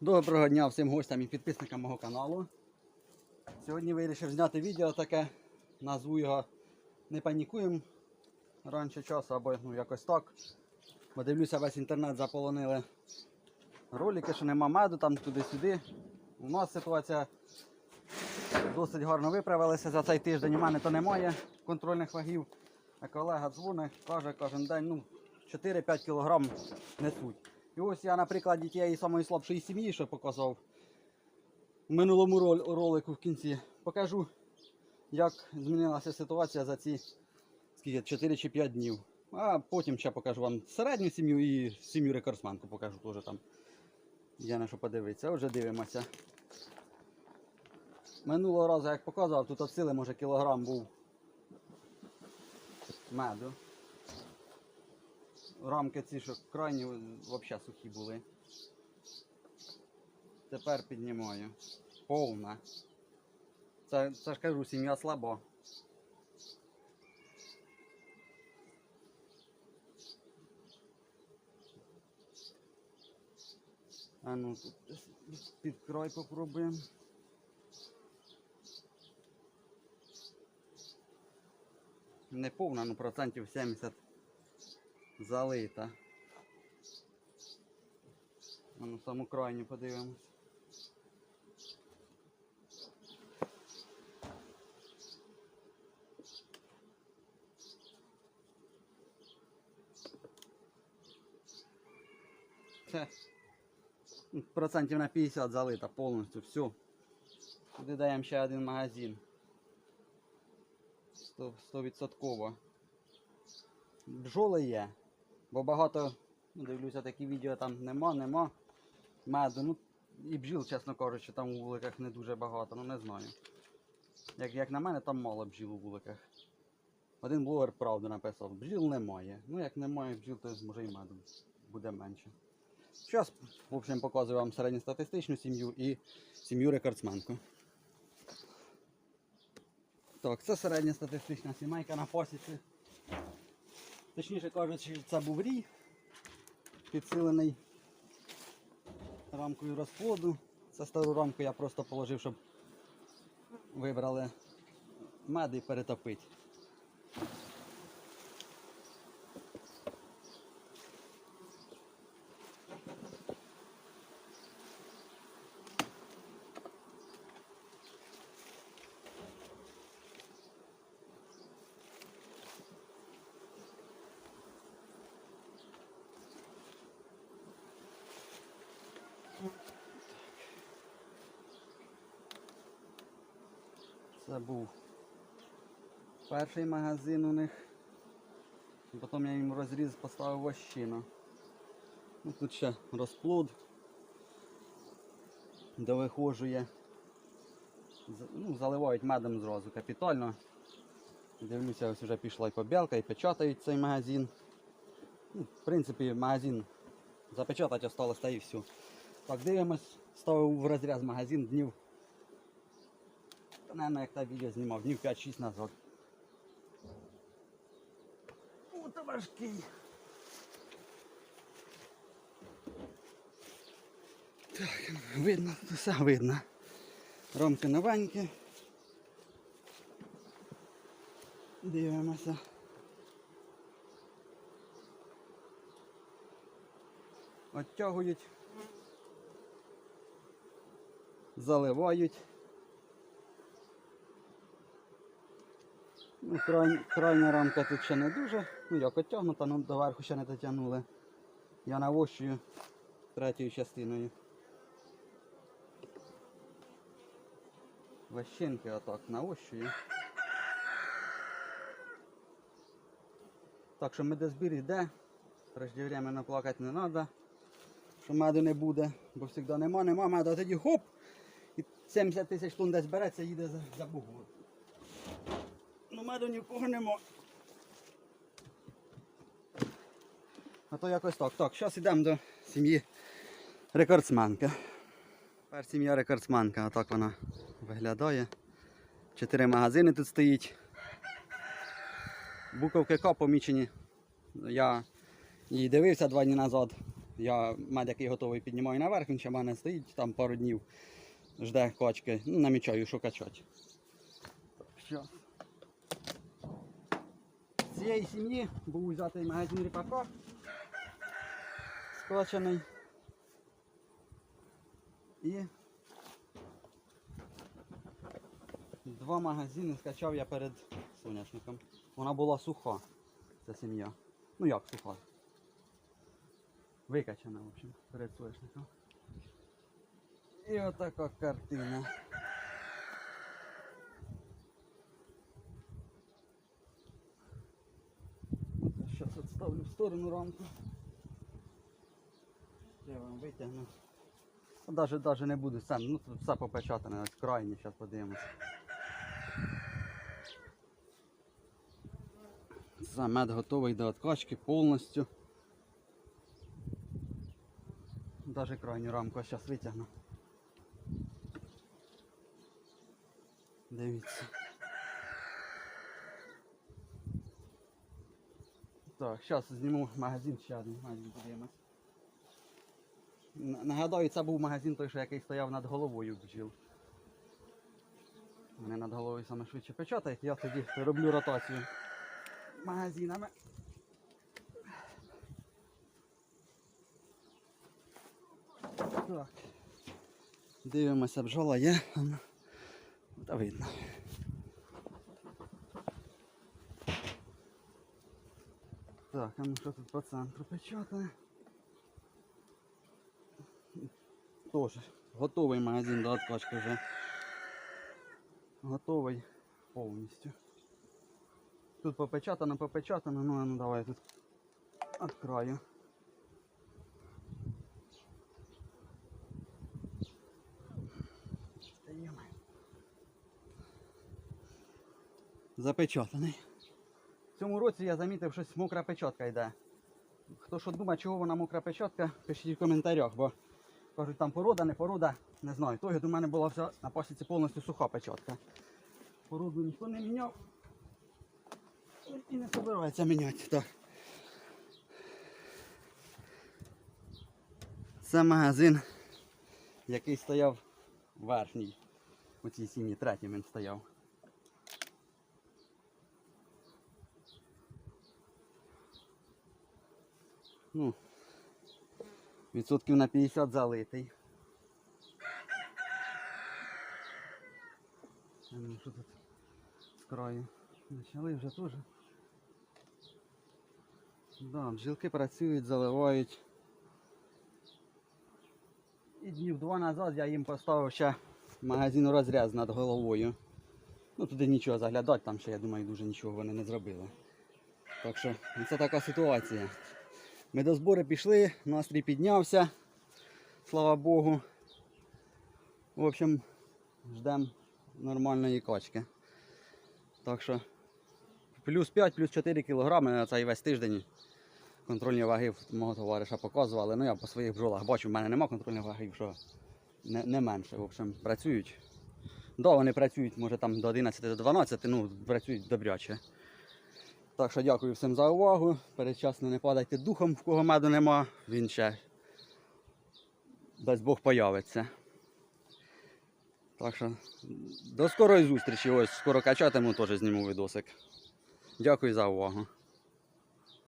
Доброго дня всім гостям і підписникам мого каналу. Сьогодні вирішив зняти відео таке, назву його Не панікуємо раніше часу або ну, якось так. Бо дивлюся, весь інтернет заполонили ролики, що нема меду, там туди-сюди. У нас ситуація досить гарно виправилася за цей тиждень. У мене то немає контрольних вагів. А колега дзвонить, каже кожен день, ну, 4-5 кг несуть. І ось я на прикладі тієї самої слабшої сім'ї, що показав в минулому ролику в кінці, покажу, як змінилася ситуація за ці скільки, 4 чи 5 днів. А потім ще покажу вам середню сім'ю і сім'ю рекордсменку покажу теж там. Є на що подивитися. Отже, дивимося. Минулого разу, як показував, тут от сили, може, кілограм був меду. Рамки ці, що крайні, взагалі сухі були. Тепер піднімаю. Повна. Це, це ж кажу, сім'я слаба. А ну тут під край попробуємо. Не повна, ну процентів 70 залита. А ну саму крайню подивимось. Це процентів на 50 залита повністю, все. Туди даємо ще один магазин. 100%. 100%. Бджоли є. Бо багато, ну, дивлюся, такі відео там нема, нема. Меду. Ну, і бджіл, чесно кажучи, там у вуликах не дуже багато, ну не знаю. Як, як на мене, там мало бджіл у вуликах. Один блогер правду написав, бджіл немає. Ну як немає бджіл, то може і меду буде менше. Зараз, в общем, показую вам середньостатистичну сім'ю і сім'ю рекордсменку. Так, це середньостатистична сімейка на посіці. Точніше кажучи, це був рій, підсилений рамкою розплоду. Це стару рамку я просто положив, щоб вибрали мед і перетопити. Це був перший магазин у них. Потім я їм розріз поставив вощину. Ну, тут ще розплод, де вихожує. Ну, заливають медом зразу капітально. Дивлюся, ось вже пішла і побілка, і печатають цей магазин. Ну, в принципі, магазин запечатати осталось та і все. Так, дивимось, ставив в розріз магазин днів наверное, як та відео знімав, днів 5-6 назад. О, та важкий. Так, видно, все видно. Ромки новенькі. Дивимося. Оттягують. Заливають. Ну, край, крайня рамка тут ще не дуже. Ну як оттягнута, але доверху ще не дотягнули. Я навощую третьою частиною. Ващинки отак навощую. Так що медозбір йде. Преждевременно плакати не треба, що меду не буде, бо завжди нема, нема меду, а тоді хоп! І 70 тисяч тонн десь береться, їде за, за бугор. Меду ні нема. А то якось так. Так, зараз йдемо до сім'ї рекордсменки. Тепер сім'я рекордсменка, отак вона виглядає. Чотири магазини тут стоїть. Буковки К помічені. Я її дивився два дні назад. Я мед, який готовий, піднімаю наверх, він ще в мене стоїть там пару днів, жде качки. Ну, намічаю, що качати. Цієї сім'ї був взятий магазин ріпака. Скочений. І два магазини скачав я перед соняшником. Вона була суха, ця сім'я. Ну як суха? Викачана, в общем, перед соняшником. І отака картина. Відставлю в сторону рамку. Я вам витягну. Даже, даже не буду сам, ну тут все попечатане, ось крайні, зараз подивимось. Мед готовий до откачки повністю. Даже крайню рамку зараз витягну. Дивіться. Так, зараз зніму магазин ще один магазин подивимось. Нагадаю, це був магазин той, що який стояв над головою бджіл. Вони над головою саме швидше печатають, я тоді роблю ротацію магазинами. Так. Дивимося, бджола є. Та видно. Так, а ну що тут по центру печатає? Тоже готовий магазин до откачки вже. Готовий повністю. Тут попечатано, попечатано, ну ну давай тут відкраю. Та. Запечатаний. Цьому році я замітив, щось мокра печатка йде. Хто що думає, чого вона мокра печатка, пишіть в коментарях, бо кажуть, там порода, не порода, не знаю. Того до мене була вся на пасіці повністю суха печатка. Породу ніхто не міняв. І не збирається міняти. Так. Це магазин, який стояв верхній. У цій сім'ї, третій він стояв. Ну, відсотків на 50 залитий. Ну, що тут з краю? Почали вже теж. Да, бджілки працюють, заливають. І днів два назад я їм поставив ще магазин розряд над головою. Ну туди нічого заглядати, там ще я думаю дуже нічого вони не зробили. Так що ну, це така ситуація. Ми до збору пішли, настрій піднявся, слава Богу. В общем, ждемо нормальної качки. Так що плюс 5, плюс 4 кілограми на цей весь тиждень. Контрольні ваги мого товариша показували. Ну я по своїх бджолах бачу, в мене нема контрольних вагів, що не, не менше. В общем, працюють. Да, вони працюють, може там до 11 до 12, ну працюють добряче. Так що дякую всім за увагу. Передчасно не падайте духом, в кого меду нема, він ще дасть Бог появиться. Так що до скорої зустрічі. Ось скоро качатиму, теж зніму відосик. Дякую за увагу.